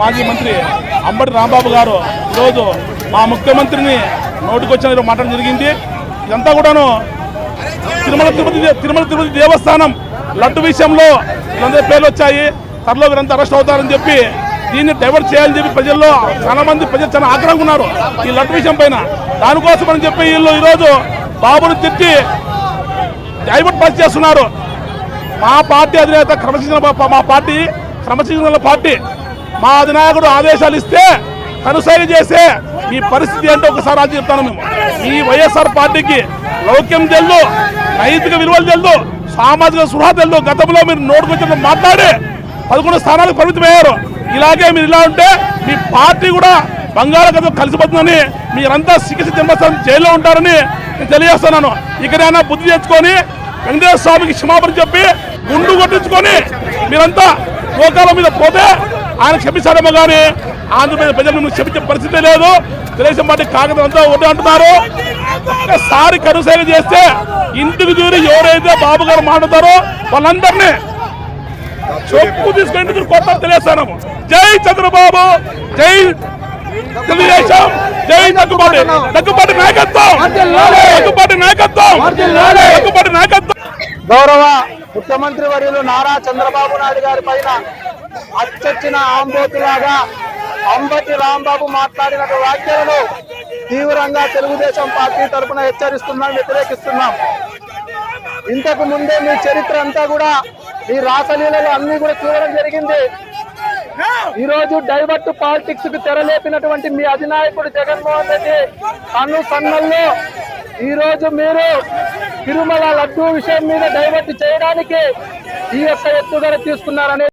మాజీ మంత్రి అంబటి రాంబాబు గారు ఈరోజు మా ముఖ్యమంత్రిని నోటికొచ్చిన మాట్లాడడం జరిగింది. ఇదంతా కూడాను తిరుమల తిరుపతి తిరుమల తిరుపతి దేవస్థానం లడ్డు విషయంలో వీళ్ళందరి పేర్లు వచ్చాయి. త్వరలో వీరంతా అరెస్ట్ అవుతారని చెప్పి దీన్ని డైవర్ట్ చేయాలని చెప్పి ప్రజల్లో చాలా మంది ప్రజలు చాలా ఆగ్రహంగా ఉన్నారు ఈ లడ్డు విషయం పైన. దానికోసం అని చెప్పి వీళ్ళు ఈరోజు బాబుని తిట్టి డైవర్ట్ పాస్ చేస్తున్నారు. మా పార్టీ అధినేత క్రమశిక్షణ మా పార్టీ క్రమశిక్షణ పార్టీ మా అధినాయకుడు ఆదేశాలు ఇస్తే కనుసైలు చేసే ఈ పరిస్థితి ఏంటో ఒకసారి అది చెప్తాను మేము. ఈ వైఎస్ఆర్ పార్టీకి లౌక్యం తెలుదు నైతిక విలువలు తెలుదు సామాజిక సృహ తెలుదు గతంలో మీరు నోటుకొచ్చిన మాట్లాడి పదకొండు స్థానాలకు పరిమితమయ్యారు ఇలాగే మీరు ఇలా ఉంటే మీ పార్టీ కూడా బంగాళాఖాతం కలిసిపోతుందని మీరంతా చికిత్స జన్మస్థానం జైల్లో ఉంటారని నేను తెలియజేస్తున్నాను. ఇక్కడైనా బుద్ధి తెచ్చుకొని వెంకటేశ్వర స్వామికి క్షమాపణ చెప్పి గుండు కొట్టించుకొని మీరంతా లోకాల మీద పోతే ఆయన క్షమించారేమో కానీ ఆంధ్రప్రదేశ్ ప్రజలు మిమ్మల్ని క్షమించే పరిస్థితి లేదు. తెలుగుదేశం పార్టీ కాగితం అంతా ఒకటి అంటున్నారు. ఒక్కసారి కనుసైలు చేస్తే ఇంటికి దూరి ఎవరైతే బాబు గారు మాట్లాడతారో వాళ్ళందరినీ చెప్పు తీసుకొని ఇంటికి కొట్టాలి తెలియస్తాను జై చంద్రబాబు జై తెలుగుదేశం జై దగ్గుబాటి దగ్గుబాటి నాయకత్వం. దగ్గుబాటి నాయకత్వం. దగ్గుబాటి నాయకత్వం. గౌరవ ముఖ్యమంత్రి వర్యులు నారా చంద్రబాబు నాయుడు గారి పైన అచ్చొచ్చిన ఆంబోతులాగా అంబటి రాంబాబు మాట్లాడిన వ్యాఖ్యలను తీవ్రంగా తెలుగుదేశం పార్టీ తరఫున హెచ్చరిస్తున్నాం వ్యతిరేకిస్తున్నాం. ఇంతకు ముందే మీ చరిత్ర అంతా కూడా ఈ రాసలీలలో అన్ని కూడా చూడడం జరిగింది. ఈ రోజు డైవర్ట్ పాలిటిక్స్కు తెరలేపినటువంటి మీ అధినాయకుడు జగన్మోహన్ రెడ్డి కన్ను సన్నల్లో. ఈ రోజు మీరు తిరుమల లడ్డూ విషయం మీద డైవర్ట్ చేయడానికి ఈ యొక్క ఎత్తుగడ తీసుకున్నారనే